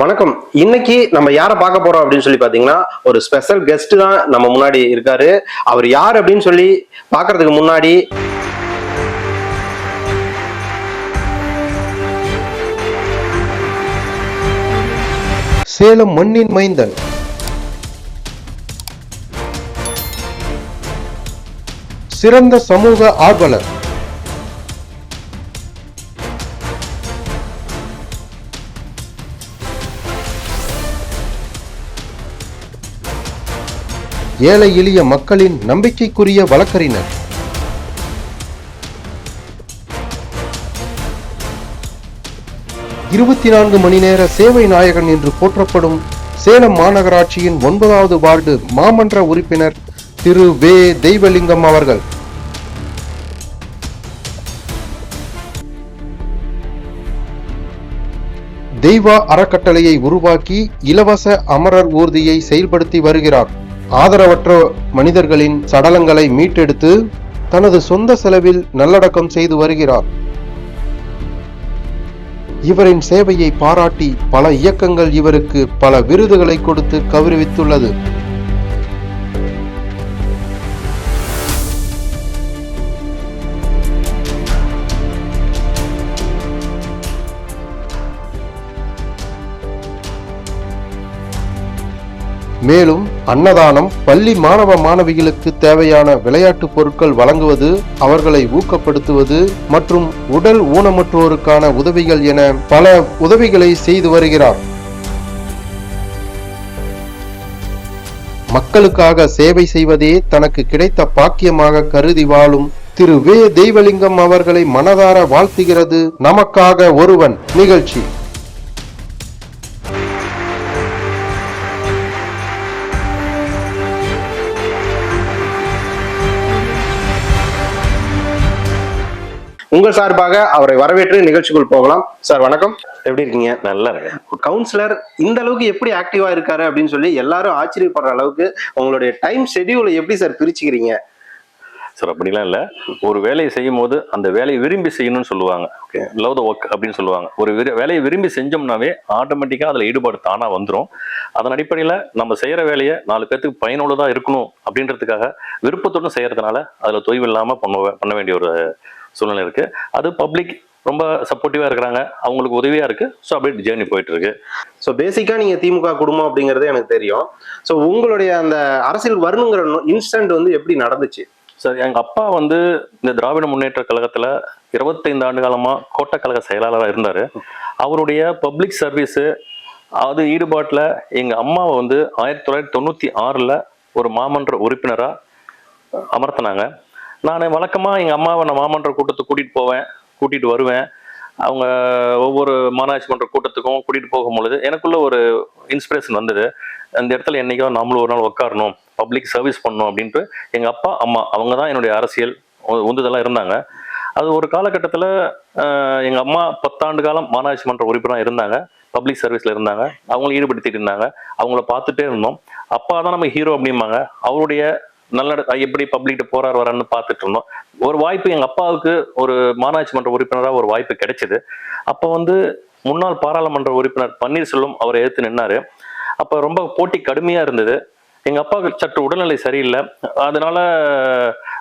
வணக்கம். இன்னைக்கு நம்ம யாரை பார்க்க போறோம் அப்படின்னு சொல்லி பாத்தீங்கன்னா ஒரு ஸ்பெஷல் கெஸ்ட் தான் நம்ம முன்னாடி இருக்காரு. அவர் யார் அப்படின்னு சொல்லி பாக்குறதுக்கு முன்னாடி சேலம் மண்ணின் மைந்தன். சிறந்த சமூக ஆர்வலர். ஏழை எளிய மக்களின் நம்பிக்கைக்குரிய வழக்கறிஞர். இருபத்தி நான்கு மணி நேர சேவை நாயகன் என்று போற்றப்படும் சேலம் மாநகராட்சியின் ஒன்பதாவது வார்டு மாமன்ற உறுப்பினர் திரு வே. தெய்வலிங்கம் அவர்கள். தெய்வா அறக்கட்டளையை உருவாக்கி இலவச அமரர் ஊர்தியை செயல்படுத்தி வருகிறார். ஆதரவற்ற மனிதர்களின் சடலங்களை மீட்டெடுத்து தனது சொந்த செலவில் நல்லடக்கம் செய்து வருகிறார். இவரின் சேவையை பாராட்டி பல இயக்கங்கள் இவருக்கு பல விருதுகளை கொடுத்து கௌரவித்துள்ளது. மேலும் அன்னதானம் பள்ளி மாணவ மாணவிகளுக்கு தேவையான விளையாட்டுப் பொருட்கள் வழங்குவது அவர்களை ஊக்கப்படுத்துவது மற்றும் உடல் ஊனமுற்றோருக்கான உதவிகள் என பல உதவிகளை செய்து வருகிறார். மக்களுக்காக சேவை செய்வதே தனக்கு கிடைத்த பாக்கியமாக கருதி வாழும் திரு வே. தெய்வலிங்கம் அவர்களை மனதார வாழ்த்துகிறது நமக்காக ஒருவன் நிகழ்ச்சி. உங்கள் சார்பாக அவரை வரவேற்று நிகழ்ச்சிக்குள் போகலாம். சார் வணக்கம். எப்படி இருக்கீங்க? நல்லா இருக்கு கவுன்சிலர் இந்த அளவுக்கு எப்படி ஆக்டிவா இருக்காரு அப்படின்னு சொல்லி எல்லாரும் ஆச்சரியப்படுற அளவுக்கு உங்களுடைய டைம் ஷெட்யூலை எப்படி சார் பிரிச்சுக்கிறீங்க? சார் அப்படிலாம் இல்லை. ஒரு வேலையை செய்யும் போது அந்த வேலையை விரும்பி செய்யணும்னு சொல்லுவாங்க. லவ் த ஒர்க் அப்படின்னு சொல்லுவாங்க. ஒரு வேலையை விரும்பி செஞ்சோம்னாவே ஆட்டோமேட்டிக்காக அதில் ஈடுபாடு தானாக வந்துடும் அதன் அடிப்படையில் நம்ம செய்கிற வேலையை நாலு பேர்த்துக்கு பயனுள்ளதாக இருக்கணும் அப்படின்றதுக்காக விருப்பத்துடன் செய்யறதுனால அதில் தொய்வு இல்லாமல் பண்ண பண்ண வேண்டிய ஒரு சூழ்நிலை இருக்கு. அது பப்ளிக் ரொம்ப சப்போர்ட்டிவாக இருக்கிறாங்க. அவங்களுக்கு உதவியாக இருக்கு. ஸோ அப்படியே ஜேர்னி போயிட்டு இருக்கு ஸோ பேசிக்கா நீங்க திமுக குடும்பம் அப்படிங்கிறது எனக்கு தெரியும். ஸோ உங்களுடைய அந்த அரசியல் வரணுங்கிற இன்ஸ்டன்ட் வந்து எப்படி நடந்துச்சு? சார் எங்க அப்பா வந்து இந்த திராவிட முன்னேற்ற கழகத்துல இருபத்தைந்து ஆண்டு காலமா கோட்டக்கழக செயலாளராக இருந்தாரு. அவருடைய பப்ளிக் சர்வீஸ் அது ஈடுபாட்டுல எங்க அம்மாவை வந்து ஆயிரத்தி தொள்ளாயிரத்தி தொண்ணூத்தி ஆறுல ஒரு மாமன்ற உறுப்பினரா அமர்த்தினாங்க. நான் வழக்கமாக எங்கள் அம்மாவை நான் மாமன்ற கூட்டத்துக்கு கூட்டிகிட்டு போவேன் கூட்டிகிட்டு வருவேன். அவங்க ஒவ்வொரு மாநாட்சி மன்ற கூட்டத்துக்கும் கூட்டிகிட்டு போகும்பொழுது எனக்குள்ளே எனக்குள்ள ஒரு இன்ஸ்பிரேஷன் வந்தது. அந்த இடத்துல என்னைக்கோ நம்மளும் ஒரு நாள் உட்காரணும் பப்ளிக் சர்வீஸ் பண்ணணும் அப்படின்ட்டு எங்கள் அப்பா அம்மா அவங்க தான் என்னுடைய அரசியல் உ- இருந்தாங்க. அது ஒரு காலகட்டத்தில் எங்கள் அம்மா பத்தாண்டு காலம் மாநாட்சி மன்ற உறுப்பினராக இருந்தாங்க பப்ளிக் சர்வீஸில் இருந்தாங்க. அவங்களும் ஈடுபடுத்திட்டு இருந்தாங்க. அவங்கள பார்த்துட்டே இருந்தோம். அப்பா தான் நம்ம ஹீரோ அப்படிம்பாங்க. அவருடைய நல்ல எப்படி பப்ளிக்கிட்ட போறார் வரான்னு பார்த்துட்டு இருந்தோம். ஒரு வாய்ப்பு எங்கள் அப்பாவுக்கு ஒரு மாநாட்சி மன்ற உறுப்பினராக ஒரு வாய்ப்பு கிடைச்சிது. அப்போ வந்து முன்னாள் பாராளுமன்ற உறுப்பினர் பன்னீர்செல்வம் அவரை எதிர்த்து நின்னாரு. அப்போ ரொம்ப போட்டி கடுமையாக இருந்தது. எங்கள் அப்பாவுக்கு சற்று உடல்நிலை சரியில்லை. அதனால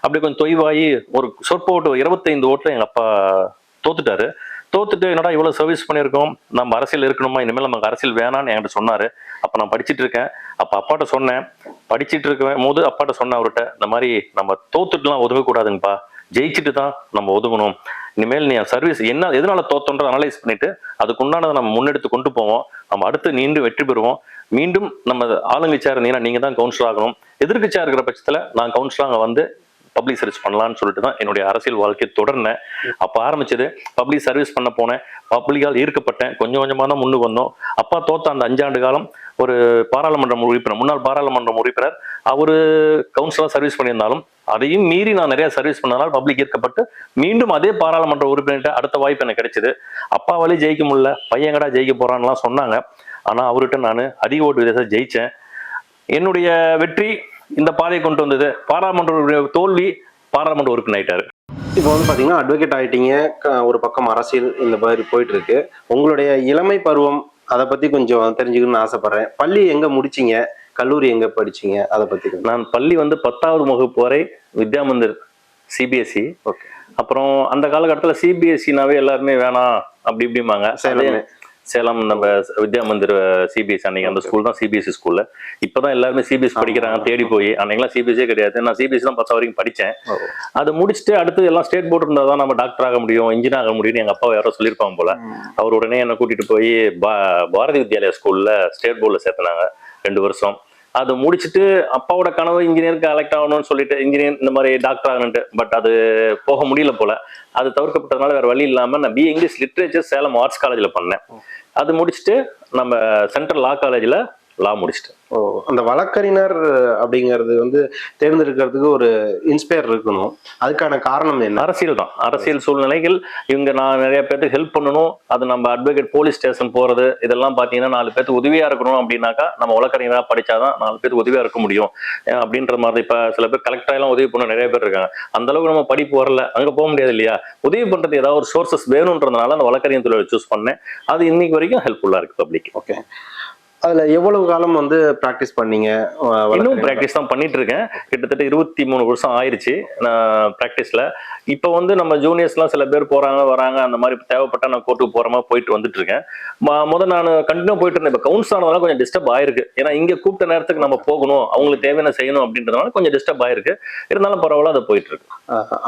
அப்படி கொஞ்சம் தொய்வாகி ஒரு சொற்ப ஓட்டு இருபத்தைந்து ஓட்டில் எங்கள் அப்பா தோத்துட்டாரு. தோத்துட்டு என்னடா இவ்வளோ சர்வீஸ் பண்ணியிருக்கோம்? நம்ம அரசியல் இருக்கணுமா? இனிமேல் நமக்கு அரசியல் வேணாம்னு என்கிட்ட சொன்னார். அப்போ நான் படிச்சுட்டு இருக்கேன். அப்போ அப்பாட்ட சொன்னேன். படிச்சுட்டு இருக்கும் போது அப்பாட்ட சொன்னேன் அவர்கிட்ட இந்த மாதிரி நம்ம தோத்துட்டுலாம் ஒதுங்கக்கூடாதுங்கப்பா. ஜெயிச்சுட்டு தான் நம்ம ஒதுங்கணும். இனிமேல் நீ சர்வீஸ் என்ன எதனால தோத்தோன்ற அனலைஸ் பண்ணிட்டு அதுக்குண்டானதை நம்ம முன்னெடுத்து கொண்டு போவோம். நம்ம அடுத்து நீண்டு வெற்றி பெறுவோம். மீண்டும் நம்ம ஆளுங்கட்சியாக இருந்தீங்கன்னா நீங்கள் தான் கவுன்சிலர் ஆகணும். எதிர்கட்சியா இருக்கிற பட்சத்தில் நான் கவுன்சிலர் வந்து பப்ளிக் சர்வீஸ் பண்ணலாம்னு சொல்லிட்டு தான் என்னுடைய அரசியல் வாழ்க்கையை தொடர்னேன். அப்போ ஆரம்பிச்சது பப்ளிக் சர்வீஸ் பண்ண போனேன். பப்ளிக்கால் ஈர்க்கப்பட்டேன். கொஞ்சம் கொஞ்சமாக தான் முன்னுக்கு வந்தோம். அப்பா தோத்த அந்த அஞ்சாண்டு காலம் ஒரு பாராளுமன்ற உறுப்பினர் முன்னாள் பாராளுமன்ற உறுப்பினர். அவர் கவுன்சிலர் சர்வீஸ் பண்ணியிருந்தாலும் அதையும் மீறி நான் நிறைய சர்வீஸ் பண்ணதால் பப்ளிக் ஈர்க்கப்பட்டு மீண்டும் அதே பாராளுமன்ற உறுப்பினர்கிட்ட அடுத்த வாய்ப்பு எனக்கு கிடைச்சது. வழி ஜெயிக்க முடியல. பையங்கடா ஜெயிக்க போறான்லாம் சொன்னாங்க. ஆனால் அவர்கிட்ட நான் அதிக ஓட்டு விதத்தை ஜெயிச்சேன். என்னுடைய வெற்றி இந்த பாதையை கொண்டு வந்தது. பாராளுமன்ற தோல்வி பாராளுமன்ற உறுப்பினர் இப்போ வந்து பாத்தீங்கன்னா அட்வொகேட் ஆயிட்டீங்க. க- ஒரு பக்கம் அரசியல் இந்த மாதிரி போயிட்டு இருக்கு உங்களுடைய இளமை பருவம் அதை பத்தி கொஞ்சம் தெரிஞ்சுக்கணும்னு ஆசைப்படுறேன். பள்ளி எங்க முடிச்சீங்க? கல்லூரி எங்க படிச்சீங்க? அதை பத்தி கொஞ்சம். நான் பள்ளி வந்து பத்தாவது வகுப்பு வரை வித்யாமந்திர் சிபிஎஸ்சி ஓகே. அப்புறம் அந்த காலகட்டத்தில் சிபிஎஸ்சினாவே எல்லாருமே வேணாம் அப்படி இப்படிம்பாங்க. சேலமே. நம்ம வித்யா மந்திர் சிபிஎஸ்சி அன்னைக்கு அந்த ஸ்கூல் தான் சிபிஎஸ்சி ஸ்கூல்ல இப்பதான் எல்லாருமே சிபிஎஸ்சி படிக்கிறாங்க தேடி போய். அன்னைக்கெல்லாம் சிபிஎஸ்சியே கிடையாது. நான் சிபிஎஸ்சி தான் பத்து வரைக்கும் படிச்சேன். அது முடிச்சுட்டு அடுத்து எல்லாம் ஸ்டேட் போர்டு இருந்தா தான் நம்ம டாக்டர் ஆக முடியும் இன்ஜினியர் ஆக முடியும்னு எங்க அப்பா யாரோ சொல்லியிருப்பாங்க போல. அவர் உடனே என்னை கூட்டிட்டு போய் பா- பாரதி வித்யாலயா ஸ்கூல்ல ஸ்டேட் போர்டில் சேர்த்துனாங்க ரெண்டு வருஷம். அது முடிச்சுட்டு அப்பாவோட கனவு இன்ஜினியருக்கு கலெக்ட் ஆகணும்னு சொல்லிட்டு இன்ஜினியர் இந்த மாதிரி டாக்டர் ஆகணுன்ட்டு பட் அது போக முடியல போல. அது தவிர்க்கப்பட்டதுனால வேற வழி இல்லாம நான் B English literature Salem arts காலேஜ்ல பண்ணேன். அது முடிச்சுட்டு நம்ம சென்ட்ரல் லா காலேஜ்ல லா முடிச்சிட்டேன். ஓ அந்த வழக்கறிஞர் அப்படிங்கிறது வந்து தேர்ந்தெடுக்கிறதுக்கு ஒரு இன்ஸ்பயர் இருக்கணும். அதுக்கான காரணம் என்ன? அரசியல் தான். அரசியல் சூழ்நிலைகள் இவங்க நான் நிறைய பேருக்கு ஹெல்ப் பண்ணணும். அது நம்ம அட்வொகேட் போலீஸ் ஸ்டேஷன் போறது இதெல்லாம் பாத்தீங்கன்னா நாலு பேருக்கு உதவியா இருக்கணும் அப்படின்னாக்கா நம்ம வழக்கறிஞராக படிச்சாதான் நாலு பேருக்கு உதவியா இருக்க முடியும். அப்படின்ற மாதிரி இப்ப சில பேர் கலெக்டர் எல்லாம் உதவி பண்ண நிறைய பேர் இருக்காங்க. அந்த அளவுக்கு நம்ம படிப்பு வரல. அங்க போக முடியாது இல்லையா? உதவி பண்றது ஏதாவது ஒரு சோர்சஸ் வேணுன்றதுனால அந்த வழக்கறிஞர் தொழிலை சூஸ் பண்ணேன். அது இன்னைக்கு வரைக்கும் ஹெல்ப்ஃபுல்லா இருக்கு பப்ளிக் ஓகே அதுல எவ்வளவு காலம் வந்து பிராக்டிஸ் பண்ணீங்க இன்னும்? பிராக்டிஸ் தான் பண்ணிட்டு இருக்கேன் கிட்டத்தட்ட இருபத்தி மூணு வருஷம் ஆயிருச்சு நான் பிராக்டிஸ்ல இப்போ வந்து நம்ம ஜூனியர்ஸ்லாம் சில பேர் போறாங்க வராங்க அந்த மாதிரி தேவைப்பட்டா நான் கோர்ட்டுக்கு போற மாதிரி போயிட்டு வந்துட்டு இருக்கேன் முத நான் கண்டினியூ போயிட்டு இருந்தேன். இப்போ கவுன்ஸ் ஆனதால கொஞ்சம் டிஸ்டர்ப் ஆயிருக்கு. ஏன்னா இங்க கூப்பிட்ட நேரத்துக்கு நம்ம போகணும் அவங்களுக்கு தேவையான செய்யணும் அப்படின்றதுனால கொஞ்சம் டிஸ்டர்ப் ஆயிருக்கு. இருந்தாலும் பரவாயில்ல அது போயிட்டு இருக்கு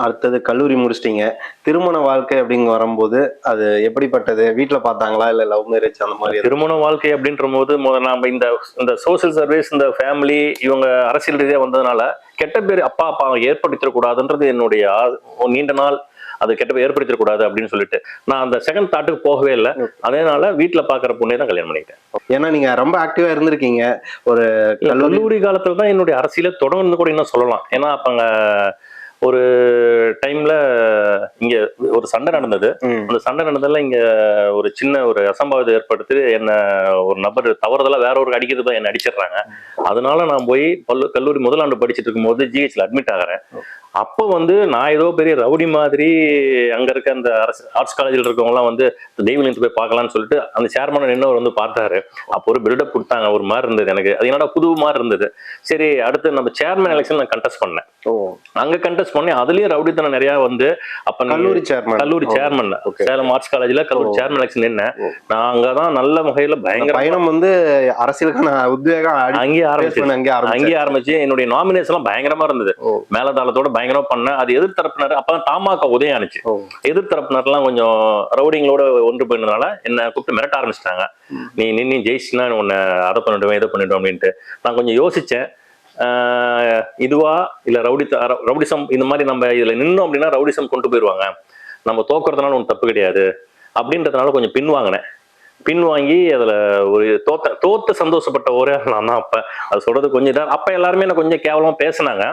அடுத்தது கல்லூரி முடிச்சிட்டீங்க. திருமண வாழ்க்கை அப்படிங்க வரும்போது அது எப்படிப்பட்டது? வீட்ல பார்த்தாங்களா? இல்ல லவ் மேரேஜ் அந்த மாதிரி? திருமண வாழ்க்கை அப்படின்ற போது முதல்ல நம்ம இந்த இந்த சோசியல் சர்வீஸ் இந்த ஃபேமிலி இவங்க அரசியல் ரீதியா வந்ததுனால கெட்ட பேர் அப்பா அப்பா ஏற்படுத்திடக்கூடாதுன்றது என்னுடைய நீண்ட நாள் அது கெட்ட பேர் ஏற்படுத்திடக்கூடாது அப்படின்னு சொல்லிட்டு நான் அந்த செகண்ட் தாட்டுக்கு போகவே இல்லை. அதனால வீட்டுல பாக்குற பொண்ணே தான் கல்யாணம் பண்ணிக்கிட்டேன். ஏன்னா நீங்க ரொம்ப ஆக்டிவா இருந்திருக்கீங்க. ஒரு கல்லூரி காலத்துல தான் என்னுடைய அரசியல தொடர்ந்து கூட இன்னும் சொல்லலாம். ஏன்னா அப்ப அங்க ஒரு டைம்ல இங்க ஒரு சண்டை நடந்தது. அந்த சண்டை நடந்ததுல இங்க ஒரு சின்ன ஒரு அசம்பாவிதம் ஏற்படுத்தி என்ன ஒரு நபர் தவறுதலா வேற ஒரு அடிக்கிறது போய் என்ன அடிச்சிடுறாங்க. அதனால நான் போய் பல்லு கல்லூரி முதலாண்டு படிச்சிட்டு இருக்கும்போது ஜிஹெச்ல அட்மிட் ஆகிறேன். அப்போ வந்து நான் ஏதோ பெரிய ரவுடி மாதிரி அங்க இருக்க அந்த அரசு ஆர்ட்ஸ் காலேஜில் இருக்கவங்க எல்லாம் வந்து தெய்வலிந்து போய் பார்க்கலாம்னு சொல்லிட்டு அந்த சேர்மன் இன்னொரு வந்து பார்த்தாரு. அப்போ ஒரு பில்டப் கொடுத்தாங்க ஒரு மாதிரி இருந்தது எனக்கு. அது என்னடா புது மாதிரி இருந்தது. சரி அடுத்து நம்ம சேர்மன் எலெக்ஷன் நான் கண்டெஸ்ட் பண்ணேன். ஓ. அங்க கண்டெஸ்ட் பண்ணி அதுலயும் ரவுடித்தனம் நிறைய வந்து அப்ப கல்லூரி சேர்மன் கல்லூரி சேர்மன். சேலம் ஆர்ட்ஸ் காலேஜ்ல கல்லூரி. சேர்மன் எலெக்ஷன் ஓ. நான் அங்கதான் நல்ல முகையில பயங்கர பயணம் வந்து அரசியலுக்கான உத்வேகம் அங்கேயே ஆரம்பிச்சு. அங்கேயே ஆரம்பிச்சு. என்னுடைய நாமினேஷன் எல்லாம் பயங்கரமா இருந்தது. மேலதாளத்தோட பயங்கரமா பண்ணேன் அது எதிர்த்தரப்பினர் அப்பதான் தாமாக்கா உதயம் ஆனிச்சு எதிர்த்தரப்பினர்லாம் கொஞ்சம் ரவுடிங்களோட ஒன்று போயிருந்தனால என்ன கூப்பிட்டு மிரட்ட ஆரம்பிச்சிட்டாங்க. நீ நின்னு ஜெயிச்சுனா உன்னை அதை பண்ணிடுவேன் இதை பண்ணிடுவேன் அப்படின்ட்டு. நான் கொஞ்சம் யோசிச்சேன். இதுவா இல்ல ரவுடி ரவுடிசம் இந்த மாதிரி நம்ம இதுல நின்னோம் அப்படின்னா ரவுடிசம் கொண்டு போயிருவாங்க. நம்ம தோக்குறதுனால ஒன்றும் தப்பு கிடையாது. அப்படின்றதுனால கொஞ்சம் பின் வாங்கினேன். பின் வாங்கி அதுல ஒரு தோத்த தோத்து சந்தோஷப்பட்ட ஒரே நான் தான் அப்ப. அது சொல்றது கொஞ்சம் இதா அப்ப எல்லாருமே என்ன கொஞ்சம் கேவலமா பேசுனாங்க.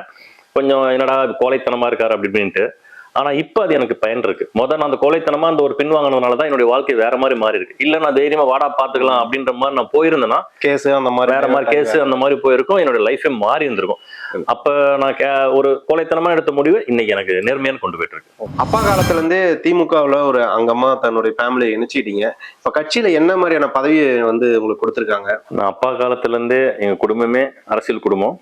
கொஞ்சம் என்னடா கோழைத்தனமா இருக்காரு அப்படி இப்படின்ட்டு. ஆனா இப்ப அது எனக்கு பயன் இருக்கு. முத நான் அந்த கோழைத்தனமா அந்த ஒரு பின் வாங்கினதுனால தான் என்னுடைய வாழ்க்கை வேற மாதிரி மாறி இருக்கு. இல்ல நான் தைரியமா வாடா பாத்துக்கலாம் அப்படின்ற மாதிரி நான் போயிருந்தேன்னா கேஸ் அந்த மாதிரி வேற மாதிரி கேஸ் அந்த மாதிரி போயிருக்கும். என்னோட லைஃபே மாறி இருந்திருக்கும். அப்ப நான் கே- ஒரு கோழைத்தனமா எடுத்த முடிவு இன்னைக்கு எனக்கு நேர்மையான கொண்டு போயிட்டு இருக்கு. அப்பா காலத்துல இருந்தே திமுகவுல ஒரு அங்கமா தன்னுடைய ஃபேமிலியை இணைச்சிட்டீங்க இப்ப கட்சியில என்ன மாதிரியான பதவி வந்து உங்களுக்கு கொடுத்திருக்காங்க? நான் அப்பா காலத்துல இருந்தே எங்க குடும்பமே அரசியல் குடும்பம்.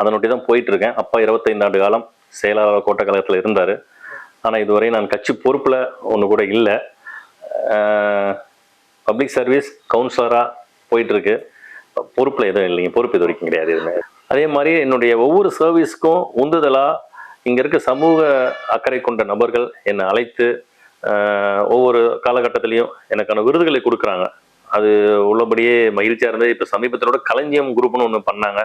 அதனொட்டி தான் போயிட்டு இருக்கேன் அப்பா 25 ஆண்டு காலம் செயலாளர் கோட்டை கழகத்தில் இருந்தார். ஆனால் இதுவரை நான் கட்சி பொறுப்பில் ஒன்று கூட இல்லை. பப்ளிக் சர்வீஸ் கவுன்சிலராக போயிட்டுருக்கு. பொறுப்பில் எதுவும் இல்லைங்க. பொறுப்பு இது வரைக்கும் கிடையாது எதுவுமே. அதே மாதிரி என்னுடைய ஒவ்வொரு சர்வீஸ்க்கும் உந்துதலாக இங்கே இருக்க சமூக அக்கறை கொண்ட நபர்கள் என்னை அழைத்து ஒவ்வொரு காலகட்டத்திலையும் எனக்கான விருதுகளை கொடுக்குறாங்க. அது உள்ளபடியே மகிழ்ச்சியாக இருந்தது. இப்போ சமீபத்தோட களஞ்சியம் குரூப்னு ஒன்று பண்ணாங்க.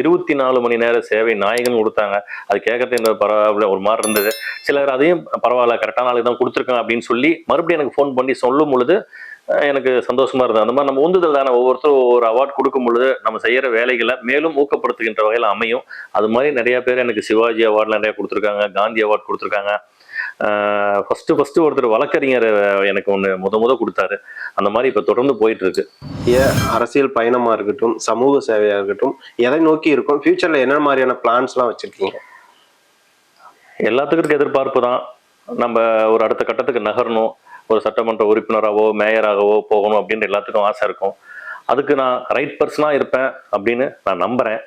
இருபத்தி நாலு மணி நேர சேவை நாயகன் கொடுத்தாங்க. அது கேட்கறது என்ன பரவாயில்ல ஒரு மாதிரி இருந்தது. சிலர் அதையும் பரவாயில்ல கரெக்டான ஆளுக்கு தான் கொடுத்துருக்காங்க அப்படின்னு சொல்லி மறுபடியும் எனக்கு ஃபோன் பண்ணி சொல்லும் பொழுது எனக்கு சந்தோஷமா இருந்தது. அந்த மாதிரி நம்ம உந்துதல் தானே ஒவ்வொருத்தரும் ஒவ்வொரு அவார்ட் கொடுக்கும் பொழுது நம்ம செய்யற வேலைகளை மேலும் ஊக்கப்படுத்துகின்ற வகையில் அமையும். அது மாதிரி நிறைய பேர் எனக்கு சிவாஜி அவார்ட்ல நிறைய கொடுத்துருக்காங்க காந்தி அவார்ட் கொடுத்துருக்காங்க. ஃபர்ஸ்ட் ஃபர்ஸ்ட் ஒருத்தர் வழக்கறிஞர் எனக்கு ஒன்று முத முத கொடுத்தாரு. அந்த மாதிரி இப்போ தொடர்ந்து போயிட்டு இருக்கு ஏன் அரசியல் பயணமா இருக்கட்டும் சமூக சேவையா இருக்கட்டும் எதை நோக்கி இருக்கும் ஃபியூச்சர்ல என்ன மாதிரியான பிளான்ஸ் எல்லாம் வச்சிருக்கீங்க? எல்லாத்துக்கும் எதிர்பார்ப்பு தான். நம்ம ஒரு அடுத்த கட்டத்துக்கு நகரணும் ஒரு சட்டமன்ற உறுப்பினராகவோ மேயராகவோ போகணும் அப்படின்ற எல்லாத்துக்கும் ஆசை இருக்கும். அதுக்கு நான் ரைட் பர்சனாக இருப்பேன் அப்படின்னு நான் நம்புறேன்.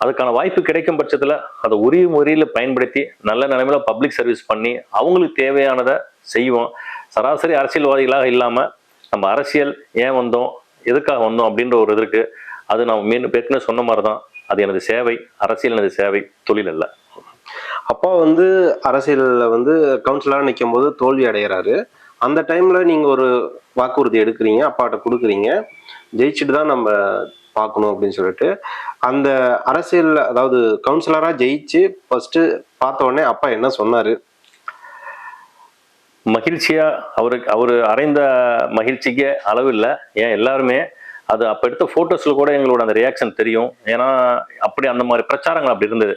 அதுக்கான வாய்ப்பு கிடைக்கும் பட்சத்தில் அதை உரிய முறையில் பயன்படுத்தி நல்ல நிலைமையில பப்ளிக் சர்வீஸ் பண்ணி அவங்களுக்கு தேவையானதை செய்வோம். சராசரி அரசியல்வாதிகளாக இல்லாமல் நம்ம அரசியல் ஏன் வந்தோம் எதுக்காக வந்தோம் அப்படின்ற ஒரு இது இருக்குது அது நான் மீன் ஏற்கனவே சொன்ன மாதிரி தான் அது எனது சேவை அரசியல் எனது சேவை தொழில் அல்ல. அப்பா வந்து அரசியலில் வந்து கவுன்சிலராக நிற்கும் போது தோல்வி அடைகிறாரு அந்த டைமில் நீங்கள் ஒரு வாக்குறுதி எடுக்கிறீங்க அப்பாட்ட கொடுக்குறீங்க. ஜெயிச்சுட்டு தான் நம்ம பார்க்கணும் அப்படின்னு சொல்லிட்டு அந்த அரசியல் அதாவது கவுன்சிலரா ஜெயிச்சு ஃபர்ஸ்ட் பார்த்த உடனே அப்பா என்ன சொன்னாரு? மகிழ்ச்சியா அவருக்கு அவர் அடைந்த மகிழ்ச்சிக்கு அளவு இல்லை. ஏன்? எல்லாருமே அது அப்போ எடுத்த ஃபோட்டோஸில் கூட எங்களோட அந்த ரியாக்ஷன் தெரியும். ஏன்னா அப்படி அந்த மாதிரி பிரச்சாரங்கள் அப்படி இருந்தது.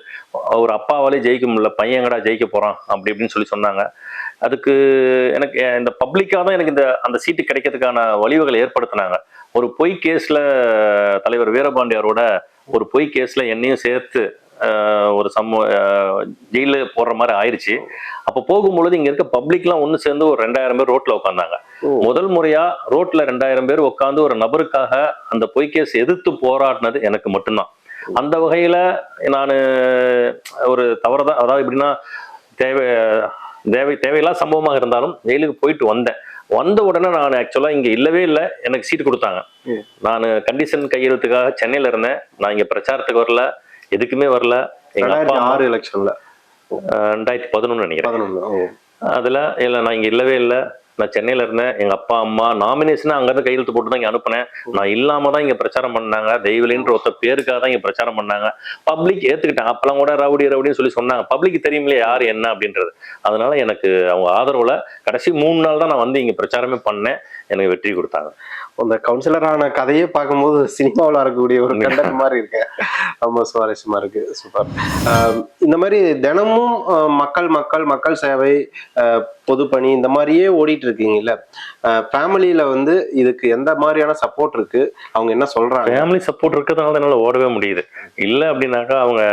ஒரு அப்பாவாலே ஜெயிக்க முடியல பையன் எங்கடா ஜெயிக்க போறான்? அப்படி இப்படின்னு சொல்லி சொன்னாங்க. அதுக்கு எனக்கு இந்த பப்ளிக்காக தான் எனக்கு இந்த அந்த சீட்டு கிடைக்கிறதுக்கான வழிவகளை ஏற்படுத்தினாங்க. ஒரு பொய் கேஸ்ல தலைவர் வீரபாண்டியாரோட ஒரு பொய் கேஸ்ல என்னையும் சேர்த்து ஒரு சம ஜெயில போடுற மாதிரி ஆயிருச்சு. அப்போ போகும்பொழுது இங்க இருக்க பப்ளிக்லாம் ஒன்று சேர்ந்து ஒரு ரெண்டாயிரம் பேர் ரோட்ல உட்காந்தாங்க. முதல் முறையா ரோட்ல ரெண்டாயிரம் பேர் உட்காந்து ஒரு நபருக்காக அந்த பொய் கேஸ் எதிர்த்து போராடினது எனக்கு மட்டும்தான். அந்த வகையில நான் ஒரு தவறுதா அதாவது எப்படின்னா தேவை தேவை தேவையில்லா சம்பவமாக இருந்தாலும் ஜெயிலுக்கு போயிட்டு வந்தேன். வந்த உடனே நான் ஆக்சுவலா இங்க இல்லவே இல்லை. எனக்கு சீட்டு கொடுத்தாங்க. நான் கண்டிஷன் கையெழுத்துக்காக சென்னையில இருந்தேன். நான் இங்க பிரச்சாரத்துக்கு வரல. எதுக்குமே வரல. எங்க அப்பா ஆறு எலெக்ஷன்ல ரெண்டாயிரத்தி பதினொன்னு நினைக்கிறேன். பதினொன்று ஓ. அதுல இல்ல நான் இங்க இல்லவே இல்லை. நான் சென்னையில இருந்தேன். எங்க அப்பா அம்மா நாமினேஷன் அங்கிருந்து கையெழுத்து போட்டு தான் இங்க அனுப்புனேன். நான் இல்லாம தான் இங்க பிரச்சாரம் பண்ணாங்க. தெய்வலின்ற ஒருத்த பேருக்காக தான் இங்க பிரச்சாரம் பண்ணாங்க. பப்ளிக் ஏத்துக்கிட்டாங்க. அப்பெல்லாம் கூட ரவுடி ரவுடின்னு சொல்லி சொன்னாங்க. பப்ளிக் தெரியுமில்லையே யாரு என்ன அப்படின்றது. அதனால எனக்கு அவங்க ஆதரவுல கடைசி மூணு நாள் தான் நான் வந்து இங்க பிரச்சாரமே பண்ணேன். எனக்கு வெற்றி கொடுத்தாங்க. அந்த கவுன்சிலரான கதையே பார்க்கும்போது சினிமாவில் இருக்கக்கூடிய ஒரு கண்டென்ட் மாதிரி இருக்கு. ரொம்ப சுவாரஸ்யமா இருக்கு. சூப்பர் இந்த மாதிரி தினமும் மக்கள் மக்கள் மக்கள் சேவை பொதுப்பணி இந்த மாதிரியே ஓடிட்டு இருக்கீங்கல்ல. ஃபேமிலியில வந்து இதுக்கு எந்த மாதிரியான சப்போர்ட் இருக்கு? அவங்க என்ன சொல்றாங்க? ஃபேமிலி சப்போர்ட் இருக்கிறதுனால தான் ஓடவே முடியுது. இல்லை அப்படின்னாக்கா அவங்க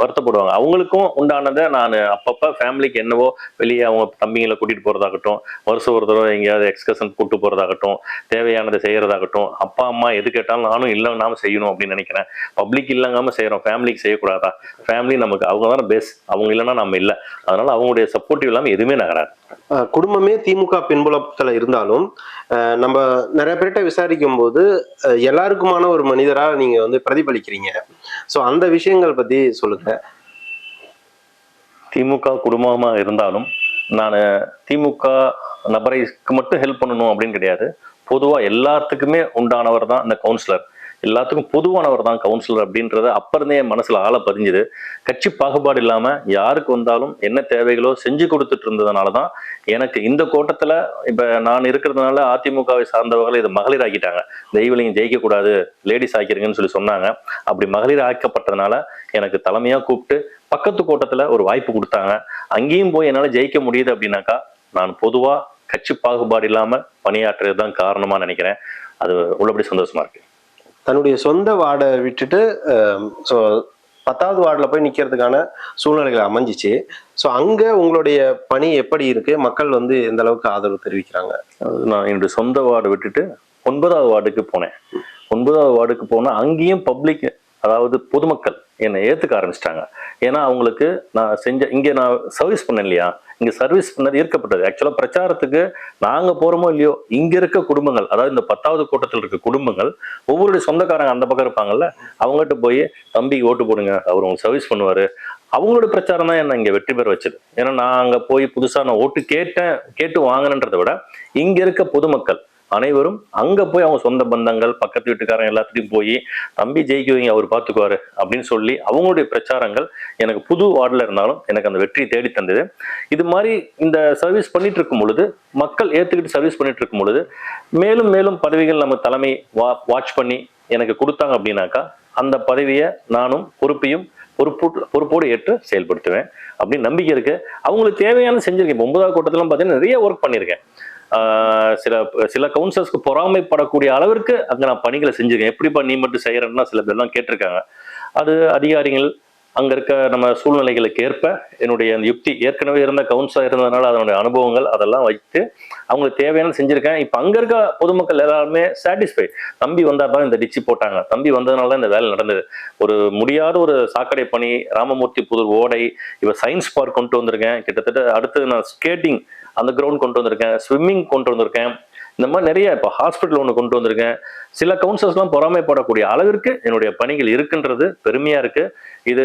வருத்தப்படுவாங்க. அவங்களுக்கும் உண்டானதை நான் அப்பப்போ ஃபேமிலிக்கு என்னவோ வெளியே அவங்க தம்பிங்களை கூட்டிட்டு போறதாகட்டும் வருஷம் ஒரு தடவை எங்கேயாவது எக்ஸ்கர்ஷன் கூட்டு போறதாகட்டும் தேவையானதை செய்யறதாகட்டும் அப்பா அம்மா எது கேட்டாலும் நானும் இல்லைன்னாம செய்யணும் அப்படின்னு நினைக்கிறேன். பப்ளிக் இல்லைங்காம செய்யறோம். ஃபேமிலிக்கு செய்யக்கூடாதா? ஃபேமிலி நமக்கு அவங்க தானே பெஸ்ட் அவங்க இல்லைன்னா நம்ம இல்லை. அதனால அவங்களுடைய சப்போர்ட்டிவ் இல்லாமல் எதுவுமே நகராது. குடும்பமே திமுக பின்புலத்துல இருந்தாலும் ஆஹ் நம்ம நிறைய பேர்கிட்ட விசாரிக்கும் போது எல்லாருக்குமான ஒரு மனிதரா நீங்க வந்து பிரதிபலிக்கிறீங்க. சோ அந்த விஷயங்கள் பத்தி சொல்லுங்க. திமுக குடும்பமா இருந்தாலும் நான் திமுக நபரைக்கு மட்டும் ஹெல்ப் பண்ணணும் அப்படின்னு கிடையாது. பொதுவா எல்லாத்துக்குமே உண்டானவர் தான் இந்த கவுன்சிலர் எல்லாத்துக்கும் பொதுவானவர் தான் கவுன்சிலர் அப்படின்றத அப்பறந்தே இருந்தே என் மனசுல ஆழ பதிஞ்சுது. கட்சி பாகுபாடு இல்லாம யாருக்கு வந்தாலும் என்ன தேவைகளோ செஞ்சு கொடுத்துட்டு இருந்ததுனால தான் எனக்கு இந்த கோட்டத்துல இப்ப நான் இருக்கிறதுனால அதிமுகவை சார்ந்தவர்கள் இதை மகளிர் ஆக்கிட்டாங்க. தெய்வலிங்க ஜெயிக்க கூடாது லேடிஸ் ஆக்கிருங்கன்னு சொல்லி சொன்னாங்க. அப்படி மகளிர் ஆக்கப்பட்டதுனால எனக்கு தலைமையா கூப்பிட்டு பக்கத்து கோட்டத்துல ஒரு வாய்ப்பு கொடுத்தாங்க. அங்கேயும் போய் என்னால ஜெயிக்க முடியுது அப்படின்னாக்கா நான் பொதுவா கட்சி பாகுபாடு இல்லாம பணியாற்றுறது தான் காரணமா நினைக்கிறேன். அது உள்ளபடி சந்தோஷமா இருக்கு. தன்னுடைய சொந்த வார்டை விட்டுட்டு ஸோ பத்தாவது வார்டில் போய் நிற்கிறதுக்கான சூழ்நிலைகள் அமைஞ்சிச்சு. ஸோ அங்கே உங்களுடைய பணி எப்படி இருக்கு? மக்கள் வந்து எந்த அளவுக்கு ஆதரவு தெரிவிக்கிறாங்க? நான் என்னுடைய சொந்த வார்டை விட்டுட்டு ஒன்பதாவது வார்டுக்கு போனேன். ஒன்பதாவது வார்டுக்கு போனால் அங்கேயும் பப்ளிக் அதாவது பொதுமக்கள் என்னை ஏற்றுக்க ஆரம்பிச்சிட்டாங்க. ஏன்னா அவங்களுக்கு நான் செஞ்ச இங்கே நான் சர்வீஸ் பண்ணேன் இல்லையா? இங்கே சர்வீஸ் பின்னர் ஈர்க்கப்பட்டது. ஆக்சுவலாக பிரச்சாரத்துக்கு நாங்கள் போகிறோமோ இல்லையோ இங்கே இருக்க குடும்பங்கள் அதாவது இந்த பத்தாவது கூட்டத்தில் இருக்க குடும்பங்கள் ஒவ்வொருடைய சொந்தக்காரங்க அந்த பக்கம் இருப்பாங்கல்ல அவங்ககிட்ட போய் தம்பிக்கு ஓட்டு போடுங்க அவர் உங்களுக்கு சர்வீஸ் பண்ணுவார். அவங்களோட பிரச்சாரம் தான் என்ன இங்கே வெற்றி பெற வச்சது. ஏன்னா நான் அங்கே போய் புதுசாக நான் ஓட்டு கேட்டேன் கேட்டு வாங்கினன்றதை விட இங்கே இருக்க பொதுமக்கள் அனைவரும் அங்க போய் அவங்க சொந்த பந்தங்கள் பக்கத்து வீட்டுக்காரங்க எல்லாத்தையும் போய் தம்பி ஜெயிக்குவீங்க அவர் பார்த்துக்குவாரு அப்படின்னு சொல்லி அவங்களுடைய பிரச்சாரங்கள் எனக்கு புது வார்டில் இருந்தாலும் எனக்கு அந்த வெற்றி தேடி தந்தது. இது மாதிரி இந்த சர்வீஸ் பண்ணிட்டு இருக்கும் பொழுது மக்கள் ஏத்துக்கிட்டு சர்வீஸ் பண்ணிட்டு இருக்கும் பொழுது மேலும் மேலும் பதவிகள் நம்ம தலைமை வா வாட்ச் பண்ணி எனக்கு கொடுத்தாங்க அப்படின்னாக்கா அந்த பதவியை நானும் பொறுப்பையும் பொறுப்பு பொறுப்போடு ஏற்று செயல்படுத்துவேன் அப்படின்னு நம்பிக்கை இருக்கு. அவங்களுக்கு தேவையான செஞ்சிருக்கேன். இப்போ ஒன்பதாவது கூட்டத்திலாம் பார்த்தீங்கன்னா நிறைய ஒர்க் பண்ணியிருக்கேன் சில சில கவுன்சிலர்ஸ்க்கு பொறாமைப்படக்கூடிய அளவிற்கு அங்கே நான் பணிகளை செஞ்சுருக்கேன். எப்படிப்பா நீ மட்டும் செய்கிறேன்னா சில பேர்லாம் கேட்டிருக்காங்க. அது அதிகாரிகள் அங்கே இருக்க நம்ம சூழ்நிலைகளுக்கு ஏற்ப என்னுடைய அந்த யுக்தி ஏற்கனவே இருந்த கவுன்சிலர் இருந்ததுனால அதனுடைய அனுபவங்கள் அதெல்லாம் வைத்து அவங்களுக்கு தேவையான செஞ்சுருக்கேன். இப்போ அங்கே இருக்க பொதுமக்கள் எல்லாருமே சாட்டிஸ்ஃபை தம்பி வந்தால் தான் இந்த டிச்சு போட்டாங்க. தம்பி வந்ததுனால தான் இந்த வேலை நடந்தது. ஒரு முடியாத ஒரு சாக்கடை பணி ராமமூர்த்தி புதூர் ஓடை இப்போ சயின்ஸ் பார்க் கொண்டு வந்திருக்கேன். கிட்டத்தட்ட அடுத்து நான் ஸ்கேட்டிங் அந்த கிரவுண்ட் கொண்டு வந்திருக்கேன் ஸ்விம்மிங் கொண்டு வந்திருக்கேன். இந்த மாதிரி நிறைய இப்போ ஹாஸ்பிட்டல் ஒன்று கொண்டு வந்திருக்கேன். சில கவுன்சிலர்ஸ்லாம் பொறாமைப்படக்கூடிய அளவிற்கு என்னுடைய பணிகள் இருக்குன்றது பெருமையா இருக்கு. இது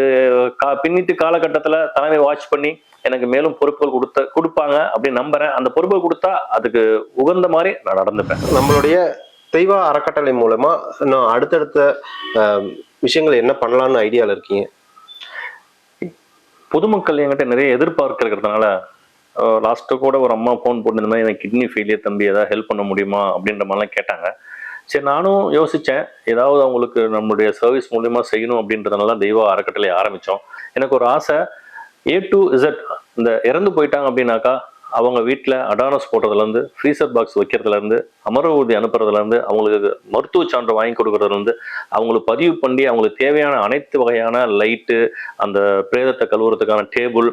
கா பின்னிட்டு காலகட்டத்தில் தலைமை வாட்ச் பண்ணி எனக்கு மேலும் பொறுப்புகள் கொடுத்த கொடுப்பாங்க அப்படின்னு நம்புறேன். அந்த பொறுப்புகள் கொடுத்தா அதுக்கு உகந்த மாதிரி நான் நடந்துப்பேன். நம்மளுடைய தெய்வ அறக்கட்டளை மூலமா இன்னும் அடுத்தடுத்த விஷயங்கள் என்ன பண்ணலாம்னு ஐடியால இருக்கீங்க? பொதுமக்கள் என்கிட்ட நிறைய எதிர்பார்க்கிறதுனால லாஸ்ட்டு கூட ஒரு அம்மா ஃபோன் போட்டு இந்த மாதிரி எனக்கு கிட்னி ஃபெயிலியர் தம்பி ஏதாவது ஹெல்ப் பண்ண முடியுமா? அப்படின்ற மாதிரிலாம் கேட்டாங்க. சரி நானும் யோசித்தேன் ஏதாவது அவங்களுக்கு நம்மளுடைய சர்வீஸ் மூலியமாக செய்யணும் அப்படின்றதுனால தெய்வ அறக்கட்டளை ஆரம்பித்தோம் எனக்கு ஒரு ஆசை ஏ டு இசட் இந்த இறந்து போயிட்டாங்க அப்படின்னாக்கா அவங்க வீட்டில் அடானஸ் போடுறதுலேருந்து ஃப்ரீசர் பாக்ஸ் வைக்கிறதுலேருந்து அமர ஊர்தி அனுப்புறதுலேருந்து அவங்களுக்கு மருத்துவ சான்று வாங்கி கொடுக்குறதுலேருந்து அவங்களுக்கு பதிவு பண்ணி அவங்களுக்கு தேவையான அனைத்து வகையான லைட்டு அந்த பிரேதத்தை கழுவுறதுக்கான டேபிள்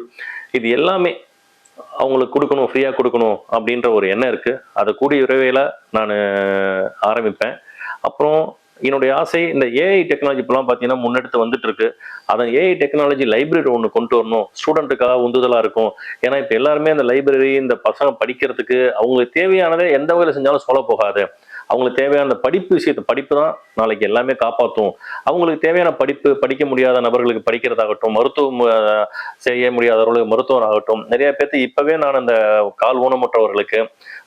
இது எல்லாமே அவங்களுக்கு கொடுக்கணும் ஃப்ரீயாக கொடுக்கணும் அப்படின்ற ஒரு எண்ணம் இருக்குது அதை கூடிய விரைவில் நான் ஆரம்பிப்பேன். அப்புறம் என்னுடைய ஆசை இந்த ஏஐ டெக்னாலஜி இப்போலாம் பார்த்தீங்கன்னா முன்னெடுத்து வந்துட்டு இருக்கு. அதை ஏஐ டெக்னாலஜி லைப்ரரி ஒன்று கொண்டு வரணும். ஸ்டூடெண்ட்டுக்காக உந்துதலாக இருக்கும். ஏன்னா இப்போ எல்லாருமே அந்த லைப்ரரி இந்த பசங்க படிக்கிறதுக்கு அவங்களுக்கு தேவையானதை எந்த வகையில் செஞ்சாலும் சொல்ல போகாது. அவங்களுக்கு தேவையான அந்த படிப்பு விஷயத்தை படிப்பு தான் நாளைக்கு எல்லாமே காப்பாற்றும் அவங்களுக்கு தேவையான படிப்பு படிக்க முடியாத நபர்களுக்கு படிக்கிறதாகட்டும் மருத்துவம் செய்ய முடியாதவர்களுக்கு மருத்துவர் ஆகட்டும் நிறைய பேர்த்து இப்போவே நான் அந்த கால் ஊனமுற்றவர்களுக்கு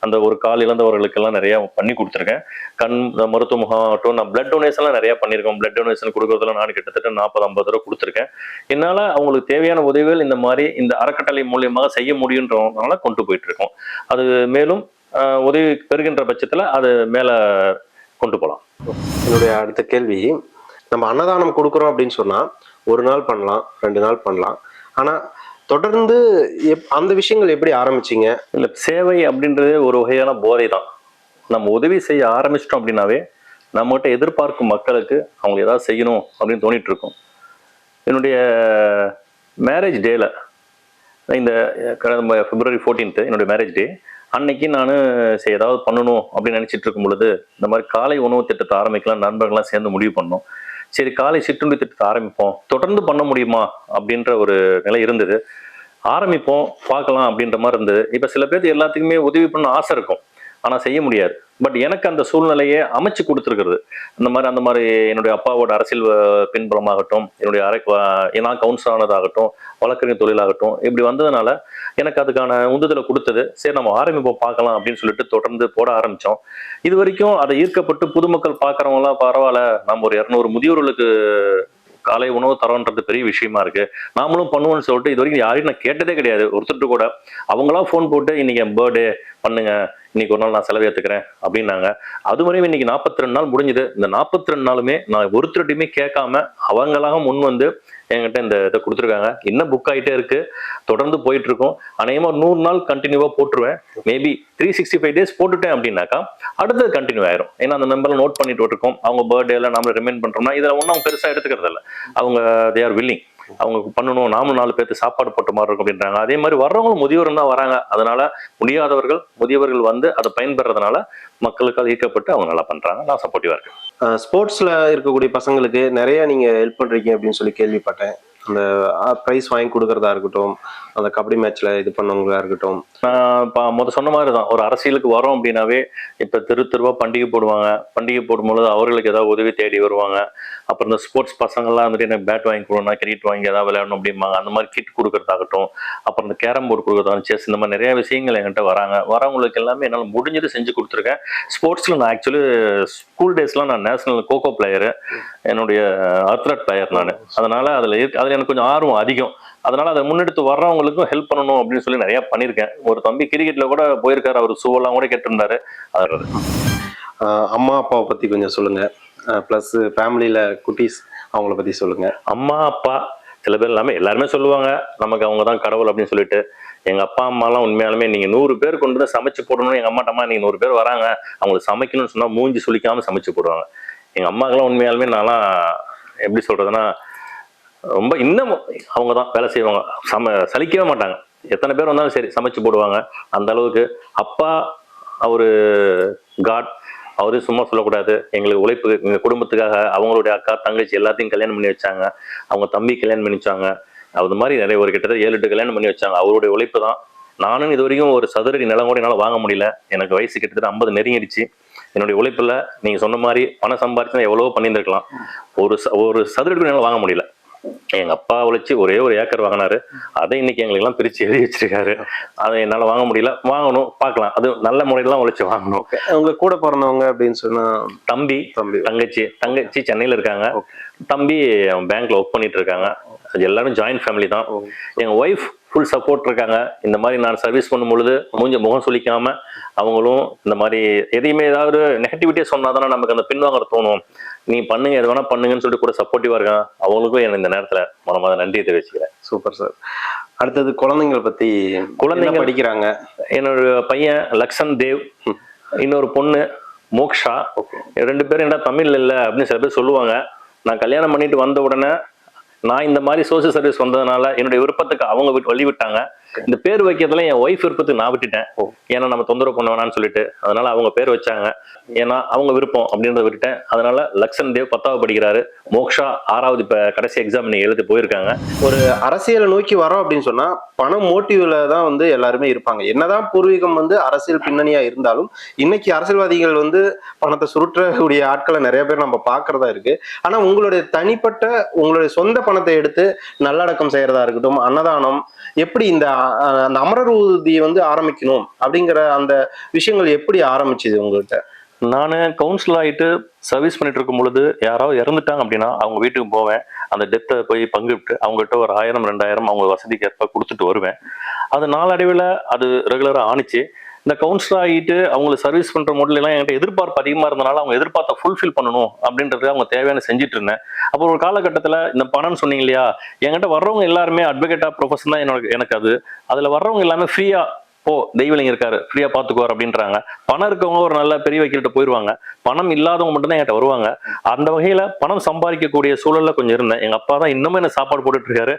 அந்த ஒரு கால் இழந்தவர்களுக்கு எல்லாம் பண்ணி கொடுத்துருக்கேன். கண் மருத்துவ முகாம் ஆகட்டும் நான் பிளட் டொனேஷன்லாம் நிறையா பண்ணியிருக்கோம். பிளட் டொனேஷன் கொடுக்குறதுல நான் கிட்டத்தட்ட நாற்பது ஐம்பது ரூபா கொடுத்துருக்கேன். என்னால் அவங்களுக்கு தேவையான உதவிகள் இந்த மாதிரி இந்த அறக்கட்டளை மூலியமாக செய்ய முடியுன்றதுனால கொண்டு போயிட்டு இருக்கோம். அது மேலும் உதவி பெறுகின்ற பட்சத்தில் அது மேலே கொண்டு போகலாம் என்னுடைய அடுத்த கேள்வி நம்ம அன்னதானம் கொடுக்குறோம் அப்படின்னு சொன்னா ஒரு நாள் பண்ணலாம் ரெண்டு நாள் பண்ணலாம். ஆனா தொடர்ந்து எப்- அந்த விஷயங்கள் எப்படி ஆரம்பிச்சீங்க? இல்லை சேவை அப்படின்றது ஒரு வகையான போதை தான் நம்ம உதவி செய்ய ஆரம்பிச்சிட்டோம் அப்படின்னாவே நம்மகிட்ட எதிர்பார்க்கும் மக்களுக்கு அவங்க ஏதாவது செய்யணும் அப்படின்னு தோணிட்டு இருக்கும் என்னுடைய மேரேஜ் டேல இந்த கடந்த பிப்ரவரி 14th என்னுடைய மேரேஜ் டே அன்னைக்கு நான் சரி ஏதாவது பண்ணணும் அப்படின்னு நினச்சிட்டு இருக்கும் பொழுது இந்த மாதிரி காலை உணவு திட்டத்தை ஆரம்பிக்கலாம் நண்பர்கள்லாம் சேர்ந்து முடிவு பண்ணோம். சரி காலை சிற்றுண்டி திட்டத்தை ஆரம்பிப்போம். தொடர்ந்து பண்ண முடியுமா? அப்படின்ற ஒரு நிலை இருந்தது. ஆரம்பிப்போம் பார்க்கலாம் அப்படின்ற மாதிரி இருந்தது. இப்போ சில பேர் எல்லாத்துக்குமே உதவி பண்ண ஆசை இருக்கும். ஆனால் செய்ய முடியாது. பட் எனக்கு அந்த சூழ்நிலையை அமைச்சு கொடுத்துருக்குறது. அந்த மாதிரி அந்த மாதிரி என்னுடைய அப்பாவோட அரசியல் பின்புலமாகட்டும் என்னுடைய அரை நான் கவுன்சில் ஆனதாகட்டும் வழக்கறிஞர் தொழிலாகட்டும் இப்படி வந்ததுனால எனக்கு அதுக்கான உந்துதலை கொடுத்தது. சரி நம்ம ஆரம்பிப்போம் பார்க்கலாம் அப்படின்னு சொல்லிட்டு தொடர்ந்து போட ஆரம்பித்தோம் இது வரைக்கும் அதை ஈர்க்கப்பட்டு பொதுமக்கள் பார்க்குறவங்களாம் பரவாயில்ல நம்ம ஒரு இரநூறு முதியோர்களுக்கு காலை உணவு தரோன்றது பெரிய விஷயமா இருக்கு. நாமளும் பண்ணுவோம்னு சொல்லிட்டு இது வரைக்கும் யாரையும் நான் கேட்டதே கிடையாது. ஒருத்தர் கூட. அவங்களா ஃபோன் போட்டு இன்னைக்கு என் பர்த்டே பண்ணுங்க. இன்னைக்கு ஒரு நாள் நான் செலவு ஏத்துக்கிறேன் அப்படின்னாங்க. அது வரையும் இன்னைக்கு நாற்பத்தி ரெண்டு நாள் முடிஞ்சுது. இந்த நாற்பத்தி ரெண்டு நாளுமே நான் ஒருத்தருட்டையுமே கேட்காம அவங்களாக முன் வந்து என்கிட்ட இந்த இதை கொடுத்துருக்காங்க. இன்னும் புக் ஆகிட்டே இருக்கு. தொடர்ந்து போயிட்டு இருக்கோம் அநேகமா நூறு நாள் கண்டினியூவா போட்டுருவேன். Maybe three sixty five days போட்டுட்டேன் அப்படின்னாக்கா அடுத்தது கண்டினியூ ஆயிரும். ஏன்னா அந்த நம்பர்ல நோட் பண்ணிட்டு இருக்கோம் அவங்க பர்த்டேல நாம ரிமைண்ட் பண்றோம்னா இதில் ஒன்றும் அவங்க பெருசா எடுத்துக்கிறது இல்லை அவங்க தே ஆர் வில்லிங் அவங்களுக்கு பண்ணணும் நாமும் நாலு பேர்த்து சாப்பாடு போட்ட மாதிரி இருக்கும் அப்படின்றாங்க. அதே மாதிரி வர்றவங்களும் முதியோரும் தான் வராங்க. அதனால முடியாதவர்கள் முதியவர்கள் வந்து அதை பயன்பெறதுனால மக்களுக்கால் ஈர்க்கப்பட்டு அவங்க நல்லா பண்றாங்க. நான் சப்போர்ட்டிவா இருக்கேன். ஸ்போர்ட்ஸ்ல இருக்கக்கூடிய பசங்களுக்கு நிறைய நீங்க ஹெல்ப் பண்றீங்க அப்படின்னு சொல்லி கேள்விப்பட்டேன். அந்த ப்ரைஸ் வாங்கி கொடுக்கறதா இருக்கட்டும் அந்த கபடி மேட்ச்ல இது பண்ணவங்களா இருக்கட்டும். நான் இப்போ முத சொன்ன மாதிரி தான் ஒரு அரசியலுக்கு வரோம் அப்படின்னாவே இப்போ தெரு தெருவா பண்டிகை போடுவாங்க. பண்டிகை போடும்பொழுது அவர்களுக்கு ஏதாவது உதவி தேடி வருவாங்க. அப்புறம் இந்த ஸ்போர்ட்ஸ் பசங்கள்லாம் வந்துட்டு எனக்கு பேட் வாங்கி கொடுக்கணும் கிரிக்கெட் வாங்கி ஏதாவது விளையாடணும் அப்படிம்பாங்க. அந்த மாதிரி கிட் கொடுக்கறதாகட்டும். அப்புறம் இந்த கேரம் போர்டு கொடுக்கறதாகட்டும் செஸ் இந்த மாதிரி நிறைய விஷயங்கள் என்கிட்ட வராங்க. வரவங்களுக்கு எல்லாமே என்னால் முடிஞ்சது செஞ்சு கொடுத்துருக்கேன். ஸ்போர்ட்ஸில் நான் ஆக்சுவலி ஸ்கூல் டேஸ்லாம் நான் நேஷனல் கோகோ பிளேயரு என்னுடைய அத்லட் பிளேயர் நான். அதனால அதில் இருக்கு அதில் எனக்கு கொஞ்சம் ஆர்வம் அதிகம். அதனால அதை முன்னெடுத்து வர்றவங்களுக்கும் ஹெல்ப் பண்ணணும் அப்படின்னு சொல்லி நிறைய பண்ணியிருக்கேன். ஒரு தம்பி கிரிக்கெட்ல கூட போயிருக்காரு. அவர் சூவெல்லாம் கூட கேட்டிருந்தாரு. அது ஆஹ் அம்மா அப்பாவை பத்தி கொஞ்சம் சொல்லுங்க. ப்ளஸ் ஃபேமிலியில குட்டீஸ் அவங்கள பத்தி சொல்லுங்க. அம்மா அப்பா சில பேர் எல்லாமே எல்லாருமே சொல்லுவாங்க. நமக்கு அவங்க தான் கடவுள் அப்படின்னு சொல்லிட்டு. எங்க அப்பா அம்மாலாம் உண்மையாலுமே நீங்க நூறு பேர் கொண்டு வந்து சமைச்சு போடணும் எங்க அம்மாட்ட அம்மா நீங்க நூறு பேர் வராங்க. அவங்களுக்கு சமைக்கணும்னு சொன்னா மூஞ்சி சுளிக்காம சமைச்சு போடுவாங்க. எங்க அம்மாக்கெல்லாம் உண்மையாலுமே நான்லாம் எப்படி சொல்றதுன்னா ரொம்ப இன்னும் அவங்க தான் வேலை செய்வாங்க. சம சலிக்கவே மாட்டாங்க. எத்தனை பேர் வந்தாலும் சரி சமைச்சு போடுவாங்க. அந்த அளவுக்கு அப்பா அவரு காட் அவரு சும்மா சொல்லக்கூடாது. எங்களுக்கு உழைப்பு எங்க குடும்பத்துக்காக அவங்களுடைய அக்கா தங்கச்சி எல்லாத்தையும் கல்யாணம் பண்ணி வச்சாங்க. அவங்க தம்பி கல்யாணம் பண்ணி வச்சாங்க. அது மாதிரி நிறைய ஒரு கிட்டத்தட்ட ஏழு எட்டு கல்யாணம் பண்ணி வச்சாங்க. அவருடைய உழைப்பு தான். நானும் இது வரைக்கும் ஒரு சதுரடி நிலம் கூட என்னால் வாங்க முடியல. எனக்கு வயசு கிட்டத்தட்ட ஐம்பது நெருங்கிடுச்சு. என்னுடைய உழைப்புல நீங்க சொன்ன மாதிரி பணம் சம்பாரிச்சு எவ்வளவோ பண்ணியிருந்திருக்கலாம். ஒரு ச- ஒரு சதுரடி என்னால் வாங்க முடியல. எங்க அப்பா உழைச்சி ஒரே ஒரு ஏக்கர் வாங்கினாரு. அதை இன்னைக்கு எங்களுக்கு எல்லாம் பிரிச்சு எழுதி வச்சிருக்காரு. அதை என்னால வாங்க முடியல. வாங்கணும் பார்க்கலாம். அது நல்ல முறையில உழைச்சு வாங்கணும். உங்க கூட பிறந்தவங்க அப்படின்னு சொன்னா தம்பி தம்பி. தங்கச்சி தங்கச்சி சென்னையில இருக்காங்க. தம்பி பேங்க்ல ஒர்க் பண்ணிட்டு இருக்காங்க. அது எல்லாரும் ஜாயிண்ட் ஃபேமிலி தான். எங்க ஒய்ஃப் ஃபுல் சப்போர்ட் இருக்காங்க. இந்த மாதிரி நான் சர்வீஸ் பண்ணும் பொழுது மூஞ்ச முகம் சுளிக்காம அவங்களும் இந்த மாதிரி எதையுமே ஏதாவது நெகட்டிவிட்டியா சொன்னாதானே நமக்கு அந்த பின்வாங்க தோணும். நீ பண்ணுங்க எது வேணா பண்ணுங்கன்னு சொல்லிட்டு கூட சப்போர்ட்டிவா இருக்காங்க அவங்களுக்கும் எனக்கு இந்த நேரத்துல மனமாத நன்றியை தெரிவிச்சுக்கிறேன். சூப்பர் சார் அடுத்தது குழந்தைங்களை பத்தி குழந்தைங்க- படிக்கிறாங்க? என்னோட பையன் லக்ஷன் தேவ் இன்னொரு பொண்ணு மோக்ஷா. ரெண்டு பேரும் என்ன தமிழ் இல்லை அப்படின்னு சில பேர் சொல்லுவாங்க. நான் கல்யாணம் பண்ணிட்டு வந்த உடனே நான் இந்த மாதிரி சோசியல் சர்வீஸ் வந்ததுனால என்னுடைய விருப்பத்துக்கு அவங்க விட்டு- வழி விட்டாங்க. இந்த பேர் வைக்கிறதுல என் ஒய்ஃப் விருப்பத்துக்கு நான் விட்டுட்டேன். ஏன்னா நம்ம தொந்தரவு பண்ண வேணாம்னு சொல்லிட்டு. அதனால அவங்க பேர் வச்சாங்க. ஏன்னா அவங்க விருப்பம் அப்படின்றத விட்டுட்டேன். அதனால லக்ஷன் தேவ் பத்தாவது படிக்கிறாரு. மோக்ஷா ஆறாவது இப்ப கடைசி எக்ஸாம் நீ எழுதி போயிருக்காங்க. ஒரு அரசியலை நோக்கி வரோம் அப்படின்னு சொன்னா பணம் மோட்டிவ்ல தான் வந்து எல்லாருமே இருப்பாங்க. என்னதான் பூர்வீகம் வந்து அரசியல் பின்னணியா இருந்தாலும் இன்னைக்கு அரசியல்வாதிகள் வந்து பணத்தை சுருட்டக்கூடிய ஆட்களை நிறைய பேர் நம்ம பாக்குறதா இருக்கு. ஆனா உங்களுடைய தனிப்பட்ட உங்களுடைய சொந்த பணத்தை எடுத்து நல்லடக்கம் செய்யறதா இருக்கட்டும் அன்னதானம் எப்படி இந்த அந்த அமரர் ஊர்தியை வந்து ஆரம்பிக்கணும் அப்படிங்கிற அந்த விஷயங்கள் எப்படி ஆரம்பிச்சது உங்கள்கிட்ட நான் கவுன்சில் ஆகிட்டு சர்வீஸ் பண்ணிட்டு இருக்கும் பொழுது யாராவது இறந்துட்டாங்க அப்படின்னா அவங்க வீட்டுக்கு போவேன். அந்த டெத்தை போய் பங்குவிட்டு அவங்ககிட்ட ஒரு ஆயிரம் ரெண்டாயிரம் அவங்க வசதிக்கு ஏற்ப கொடுத்துட்டு வருவேன். அது நாளடைவில் அது ரெகுலராக ஆணிச்சு. இந்த கவுன்சிலர் ஆகிட்டு அவங்களை சர்வீஸ் பண்ற model எல்லாம் என்கிட்ட எதிர்பார்ப்பு அதிகமா இருந்தனால அவங்க எதிர்பார்த்த ஃபுல்ஃபில் பண்ணணும் அப்படின்றது அவங்க தேவையான செஞ்சுட்டு இருந்தேன். அப்போ ஒரு காலகட்டத்தில் இந்த பணம்னு சொன்னீங்க இல்லையா என்கிட்ட வர்றவங்க எல்லாருமே அட்வொகேட்டா ப்ரொஃபஷன் தான் என்னோட எனக்கு அது. அதுல வர்றவங்க எல்லாமே ஃப்ரீயா ஓ தெய்வலிங்க இருக்காரு ஃப்ரீயா பாத்துக்குவார் அப்படின்றாங்க. பணம் இருக்கவங்க ஒரு நல்ல பெரிய வக்கீல்கிட்ட போயிருவாங்க. பணம் இல்லாதவங்க மட்டும்தான் என்கிட்ட வருவாங்க. அந்த வகையில பணம் சம்பாதிக்கக்கூடிய சூழல்ல கொஞ்சம் இருந்தேன். எங்க அப்பா தான் இன்னமும் என்ன சாப்பாடு போட்டுட்டு இருக்காரு.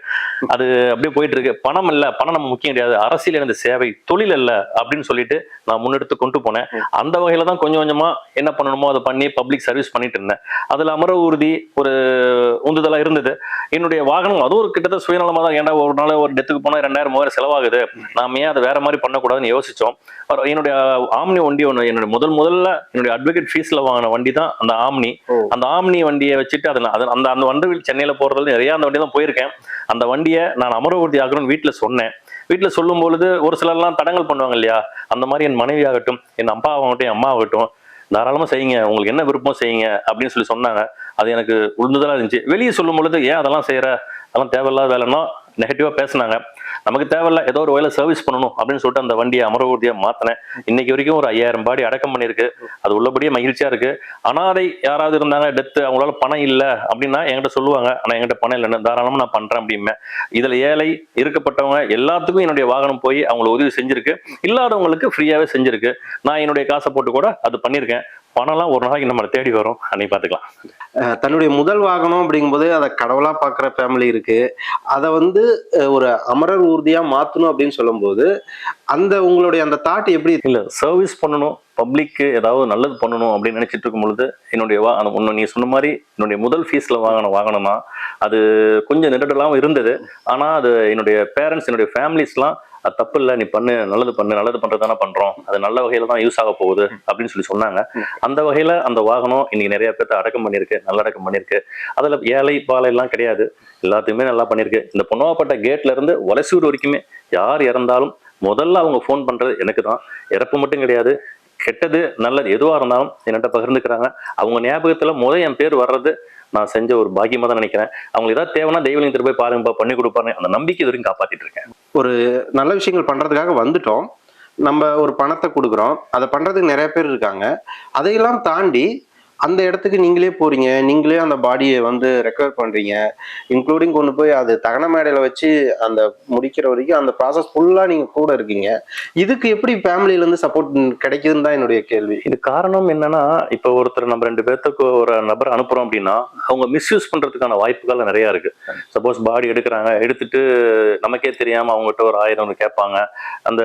அது அப்படியே போயிட்டு இருக்கு. பணம் இல்ல பணம் நம்ம முக்கியம் கிடையாது. அரசியல் எனது சேவை தொழில் இல்ல அப்படின்னு சொல்லிட்டு நான் முன்னெடுத்து கொண்டு போனேன். அந்த வகையில தான் கொஞ்சம் கொஞ்சமா என்ன பண்ணணுமோ அதை பண்ணி பப்ளிக் சர்வீஸ் பண்ணிட்டு இருந்தேன். அதுல அமர ஊர்தி ஒரு உந்துதலா இருந்தது. என்னுடைய வாகனம் அதுவும் ஒரு கிட்டத்தட்ட சுயநலமா தான் ஏன்டா ஒரு நாள் ஒரு டெத்துக்கு போனா ரெண்டாயிரம் மூவாயிரம் செலவாகுது. நாம ஏன் அதை வேற மாதிரி பண்ண பண்ணக்கூடாதுன்னு யோசிச்சோம். ஒரு- என்னுடைய ஆம்னி வண்டி ஒன்று என்னுடைய முதல் முதல்ல என்னுடைய அட்வொகேட் ஃபீஸ்ல வாங்கின வண்டி தான் அந்த ஆம்னி. அந்த ஆம்னி வண்டியை வச்சுட்டு அதில் அது அந்த அந்த வண்டி சென்னையில போறதுல நிறைய அந்த வண்டி தான் போயிருக்கேன். அந்த வண்டியை நான் அமரவூர்த்தி ஆகணும்னு வீட்டுல சொன்னேன். வீட்டுல சொல்லும் பொழுது ஒரு சிலர்லாம் தடங்கல் பண்ணுவாங்க இல்லையா? அந்த மாதிரி என் மனைவி ஆகட்டும் என் அப்பா ஆகட்டும் என் அம்மா ஆகட்டும் தாராளமா செய்யுங்க உங்களுக்கு என்ன விருப்பம் செய்யுங்க அப்படின்னு சொல்லி சொன்னாங்க. அது எனக்கு உழுந்துதலா இருந்துச்சு. வெளியே சொல்லும் பொழுது ஏன் அதெல்லாம் செய்யற? அதெல்லாம் தேவையில்லாத வேலைன்னா நெகட்டிவா பேசுனாங்க. நமக்கு தேவையில்ல ஏதோ ஒரு வேலை சர்வீஸ் பண்ணணும் அப்படின்னு சொல்லிட்டு அந்த வண்டியை அமரவூர்த்தியா மாத்தினேன். இன்னைக்கு வரைக்கும் ஒரு ஐயாயிரம் பாடி அடக்கம் பண்ணியிருக்கு. அது உள்ளபடியே மகிழ்ச்சியா இருக்கு. அனாதை யாராவது இருந்தாங்க டெத்து அவங்களால பணம் இல்லை அப்படின்னா என்கிட்ட சொல்லுவாங்க. ஆனா என்கிட்ட பணம் இல்லைன்னு தாராளமா நான் பண்றேன் அப்படின்னு இதுல ஏழை இருக்கப்பட்டவங்க எல்லாத்துக்கும் என்னுடைய வாகனம் போய் அவங்களை உதவி செஞ்சிருக்கு. இல்லாதவங்களுக்கு ஃப்ரீயாவே செஞ்சிருக்கு. நான் என்னுடைய காசை போட்டு கூட அது பண்ணியிருக்கேன். பணம்லாம் ஒரு நாளைக்கு நம்மளை தேடி வரும். அன்னைக்கு பாத்துக்கலாம் அஹ் தன்னுடைய முதல் வாகனம் அப்படிங்கும்போது அதை கடவுளா பாக்குற ஃபேமிலி இருக்கு. அதை வந்து ஒரு அமரர் ஊர்தியா மாத்தணும் அப்படின்னு சொல்லும்போது அந்த உங்களுடைய அந்த தாட் எப்படி இல்ல சர்வீஸ் பண்ணணும் பப்ளிக்கு ஏதாவது நல்லது பண்ணணும் அப்படின்னு நினைச்சிட்டு இருக்கும் பொழுது என்னுடைய வா ஒன்று நீ சொன்ன மாதிரி என்னுடைய முதல் ஃபீஸ்ல வாங்கின வாகனம் அது கொஞ்சம் நெருடலாகவும் இருந்தது. ஆனா அது என்னுடைய பேரண்ட்ஸ் என்னுடைய ஃபேமிலிஸ்லாம் அது தப்பு இல்லை நீ பண்ணு நல்லது பண்ணு நல்லது பண்றது தானே பண்றோம். அது நல்ல வகையில தான் யூஸ் ஆக போகுது அப்படின்னு சொல்லி சொன்னாங்க. அந்த வகையில அந்த வாகனம் இன்னைக்கு நிறைய பேர்த்த அடக்கம் பண்ணியிருக்கு நல்லடக்கம் பண்ணியிருக்கு. அதுல ஏழை பாலை எல்லாம் கிடையாது. எல்லாத்தையுமே நல்லா பண்ணியிருக்கு. இந்த பொன்னவாப்பட்ட கேட்ல இருந்து வலசூர் வரைக்குமே யார் இறந்தாலும் முதல்ல அவங்க ஃபோன் பண்றது எனக்கு தான். இறப்பு மட்டும் கிடையாது. கெட்டது நல்லது எதுவாக இருந்தாலும் என்கிட்ட பகிர்ந்துக்கிறாங்க. அவங்க ஞாபகத்தில் முத என் பேர் வர்றது நான் செஞ்ச ஒரு பாக்கியமாக தான் நினைக்கிறேன். அவங்களுக்கு ஏதாவது தேவைன்னா தெய்வலிங்கத்தில் போய் பாருங்கப்பா பண்ணி கொடுப்பாரு அந்த நம்பிக்கை வரைக்கும் காப்பாற்றிட்டு இருக்கேன். ஒரு நல்ல விஷயங்கள் பண்றதுக்காக வந்துட்டோம். நம்ம ஒரு பணத்தை கொடுக்குறோம். அதை பண்றதுக்கு நிறைய பேர் இருக்காங்க. அதையெல்லாம் தாண்டி அந்த இடத்துக்கு நீங்களே போறீங்க. நீங்களே அந்த பாடியை வந்து ரெக்கவர் பண்றீங்க. இன்க்ளூடிங் கொண்டு போய் அது தகன மேடையில வச்சு அந்த முடிக்கிற வரைக்கும் அந்த ப்ராசஸ் ஃபுல்லா நீங்க கூட இருக்கீங்க. இதுக்கு எப்படி ஃபேமிலியில இருந்து சப்போர்ட் கிடைக்குதுன்னு தான் என்னுடைய கேள்வி. இது காரணம் என்னன்னா இப்போ ஒருத்தர் நம்ம ரெண்டு பேர்த்துக்கு ஒரு நபர் அனுப்புறோம் அப்படின்னா அவங்க மிஸ்யூஸ் பண்றதுக்கான வாய்ப்புகள் நிறைய இருக்கு. சப்போஸ் பாடி எடுக்கிறாங்க எடுத்துட்டு நமக்கே தெரியாம அவங்ககிட்ட ஒரு ஆயிரம் கேட்பாங்க அந்த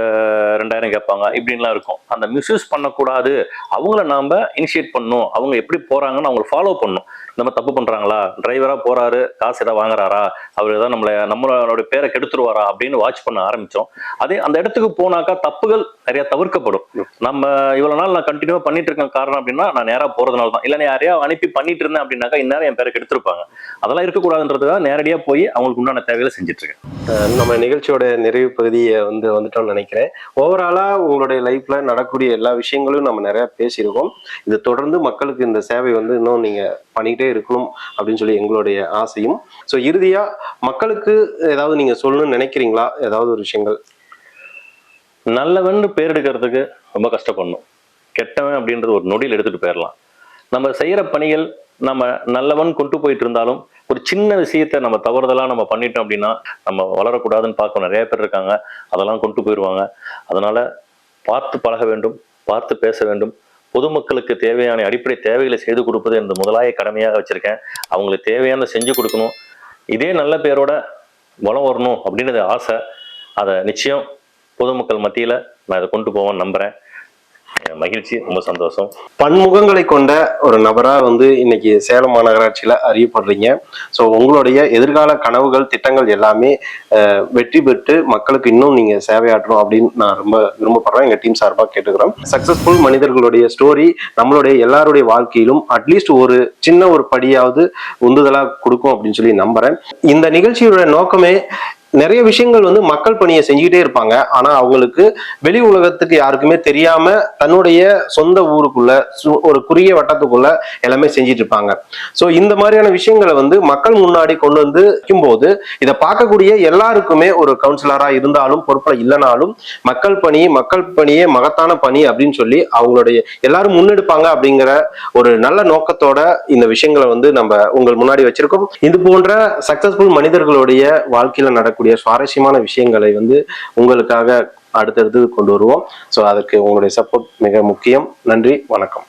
ரெண்டாயிரம் கேட்பாங்க இப்படின்லாம் இருக்கும். அந்த மிஸ்யூஸ் பண்ணக்கூடாது. அவங்கள நாம இனிஷியேட் பண்ணணும். அவங்க எப்படி போறாங்கன்னு அவங்களை ஃபாலோ பண்ணும் நம்ம தப்பு பண்றாங்களா? டிரைவரா போறாரு காசு ஏதாவது வாங்குறாரா? அவர் ஏதாவது நம்மள நம்மளோட பேரை கெடுத்துருவாரா? அப்படின்னு வாட்ச் பண்ண ஆரம்பிச்சோம். அதே அந்த இடத்துக்கு போனாக்கா தப்புகள் நிறைய தவிர்க்கப்படும். நம்ம இவ்வளவு நாள் நான் கண்டினியூவா பண்ணிட்டு இருக்கேன் காரணம் அப்படின்னா நான் நேரா போறதுனால தான். இல்ல நான் யாரையா அனுப்பி பண்ணிட்டு இருந்தேன் அப்படின்னாக்கா இந்நேரம் என் பேரை கெடுத்திருப்பாங்க. அதெல்லாம் இருக்கக்கூடாதுன்றதுக்காக நேரடியா போய் அவங்களுக்கு உண்டான தேவைகளை செஞ்சுட்டு இருக்கேன். நம்ம நிகழ்ச்சியோட நிறைவு பகுதியை வந்து வந்துட்டோம்னு நினைக்கிறேன். ஓவராலா உங்களுடைய லைஃப்ல நடக்கக்கூடிய எல்லா விஷயங்களும் நம்ம நிறைய பேசியிருக்கோம். இது தொடர்ந்து மக்களுக்கு இந்த சேவை வந்து இன்னும் நீங்க பண்ணிக்கிட்டே இருக்கணும் அப்படின்னு சொல்லி எங்களுடைய ஆசையும். ஸோ இறுதியா மக்களுக்கு ஏதாவது நீங்க சொல்லணும்னு நினைக்கிறீங்களா? ஏதாவது ஒரு விஷயங்கள்? நல்லவன் பேர் எடுக்கிறதுக்கு ரொம்ப கஷ்டப்படணும். கெட்டவன் அப்படின்றது ஒரு நொடியில் எடுத்துட்டு போயிடலாம் நம்ம செய்யற பணிகள் நம்ம நல்லவன் கொண்டு போயிட்டு இருந்தாலும் ஒரு சின்ன விஷயத்த நம்ம தவறுதலா நம்ம பண்ணிட்டோம் அப்படின்னா நம்ம வளரக்கூடாதுன்னு பார்க்க நிறைய பேர் இருக்காங்க. அதெல்லாம் கொண்டு போயிடுவாங்க அதனால பார்த்து பழக வேண்டும் பார்த்து பேச வேண்டும். பொதுமக்களுக்கு தேவையான அடிப்படை தேவைகளை செய்து கொடுப்பது என்று முதலாய கடமையாக வச்சிருக்கேன். அவங்களுக்கு தேவையான செஞ்சு கொடுக்கணும். இதே நல்ல பேரோட வளம் வரணும் அப்படின்றது ஆசை. அதை நிச்சயம் பொதுமக்கள் மத்தியில் நான் இதை கொண்டு போவேன் நம்புறேன். மகிழ்ச்சி ரொம்ப சந்தோஷம். பன்முகங்களை கொண்ட ஒரு நபரா வந்து இன்னைக்கு சேலம் மாநகராட்சியில அறியப்படுறீங்க. ஸோ உங்களுடைய எதிர்கால கனவுகள் திட்டங்கள் எல்லாமே வெற்றி பெற்று மக்களுக்கு இன்னும் நீங்க சேவையாற்றணும் அப்படின்னு நான் ரொம்ப விரும்பப்படுறேன். எங்க டீம் சார்பாக கேட்டுக்கிறோம். சக்சஸ்ஃபுல் மனிதர்களுடைய ஸ்டோரி நம்மளுடைய எல்லாருடைய வாழ்க்கையிலும் அட்லீஸ்ட் ஒரு சின்ன ஒரு படியாவது உந்துதலா கொடுக்கும் அப்படின்னு சொல்லி நம்புறேன். இந்த நிகழ்ச்சியோட நோக்கமே நிறைய விஷயங்கள் வந்து மக்கள் பணியை செஞ்சுக்கிட்டே இருப்பாங்க. ஆனா அவங்களுக்கு வெளி உலகத்துக்கு யாருக்குமே தெரியாம தன்னுடைய சொந்த ஊருக்குள்ள சு- ஒரு குறுகிய வட்டத்துக்குள்ள எல்லாமே செஞ்சிட்டு இருப்பாங்க. சோ இந்த மாதிரியான விஷயங்களை வந்து மக்கள் முன்னாடி கொண்டு வந்து வைக்கும்போது இதை பார்க்கக்கூடிய எல்லாருக்குமே ஒரு கவுன்சிலரா இருந்தாலும் பொறுப்புல இல்லைனாலும் மக்கள் பணி மக்கள் பணியே மகத்தான பணி அப்படின்னு சொல்லி அவங்களுடைய எல்லாரும் முன்னெடுப்பாங்க அப்படிங்கிற ஒரு நல்ல நோக்கத்தோட இந்த விஷயங்களை வந்து நம்ம உங்கள் முன்னாடி வச்சிருக்கோம். இது போன்ற சக்சஸ்ஃபுல் மனிதர்களுடைய வாழ்க்கையில இருக்கக்கூடிய சுவாரஸ்யமான விஷயங்களை வந்து உங்களுக்காக அடுத்தடுத்து கொண்டு வருவோம். ஸோ அதற்கு உங்களுடைய சப்போர்ட் மிக முக்கியம். நன்றி வணக்கம்.